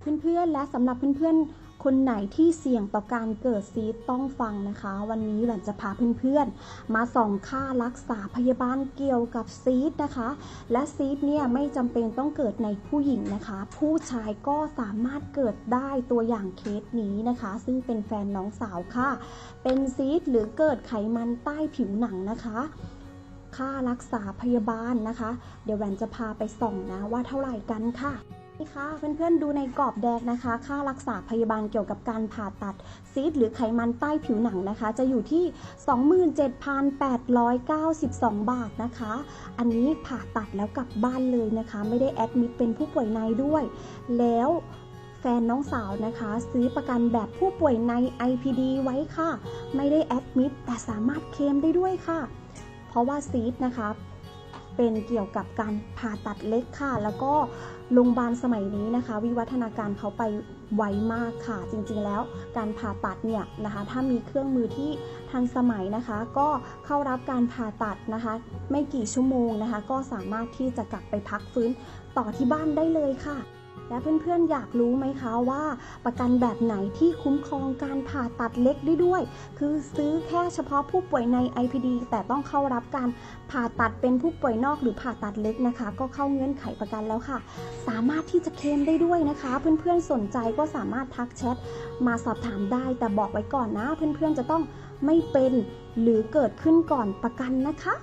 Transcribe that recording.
เพื่อนๆและสำหรับเพื่อนๆ คนไหนที่เสี่ยงต่อการเกิดซีดต้องฟังนะคะ วันนี้แหวนจะพาเพื่อนๆ มาส่องค่ารักษาพยาบาลเกี่ยวกับซีดนะคะ และซีดเนี่ยไม่จำเป็นต้องเกิดในผู้หญิงนะคะ ผู้ชายก็สามารถเกิดได้ตัวอย่างเคสนี้นะคะ ซึ่งเป็นแฟนน้องสาวค่ะ เป็นซีดหรือเกิดไขมันใต้ผิวหนังนะคะค่ารักษาพยาบาลนะคะ เดี๋ยวแหวนจะพาไปส่องนะว่าเท่าไหร่กันค่ะ นี่ค่ะเพื่อนๆดูในกรอบแดงนะคะ ค่ารักษาพยาบาลเกี่ยวกับการผ่าตัดซีดหรือไขมันใต้ผิวหนังนะคะ จะอยู่ที่ 27,892 บาทนะคะ อันนี้ผ่าตัดแล้วกลับบ้านเลยนะคะ ไม่ได้แอดมิดเป็นผู้ป่วยในด้วย แล้วแฟนน้องสาวนะคะ ซื้อประกันแบบผู้ป่วยใน IPD ไว้ค่ะ ไม่ได้แอดมิดแต่สามารถเคลมได้ด้วยค่ะ เพราะว่าซีดนะคะ เป็นเกี่ยวกับการผ่าตัดเล็กค่ะ แล้วก็โรงพยาบาลสมัยนี้นะคะ วิวัฒนาการเขาไปไวมากค่ะ จริงๆแล้วการผ่าตัดเนี่ยนะคะ ถ้ามีเครื่องมือที่ทันสมัยนะคะ ก็เข้ารับการผ่าตัดนะคะ ไม่กี่ชั่วโมงนะคะ ก็สามารถที่จะกลับไปพักฟื้นต่อที่บ้านได้เลยค่ะ และเพื่อนๆอยากรู้ไหมคะว่าประกันแบบไหนที่คุ้มครองการผ่าตัดเล็กได้ด้วย คือซื้อแค่เฉพาะผู้ป่วยใน IPD แต่ต้องเข้ารับการผ่าตัดเป็นผู้ป่วยนอกหรือผ่าตัดเล็กนะคะ ก็เข้าเงื่อนไขประกันแล้วค่ะ สามารถที่จะเคลมได้ด้วยนะคะ เพื่อนๆสนใจก็สามารถทักแชทมาสอบถามได้ แต่บอกไว้ก่อนนะ เพื่อนๆจะต้องไม่เป็นหรือเกิดขึ้นก่อนประกันนะคะ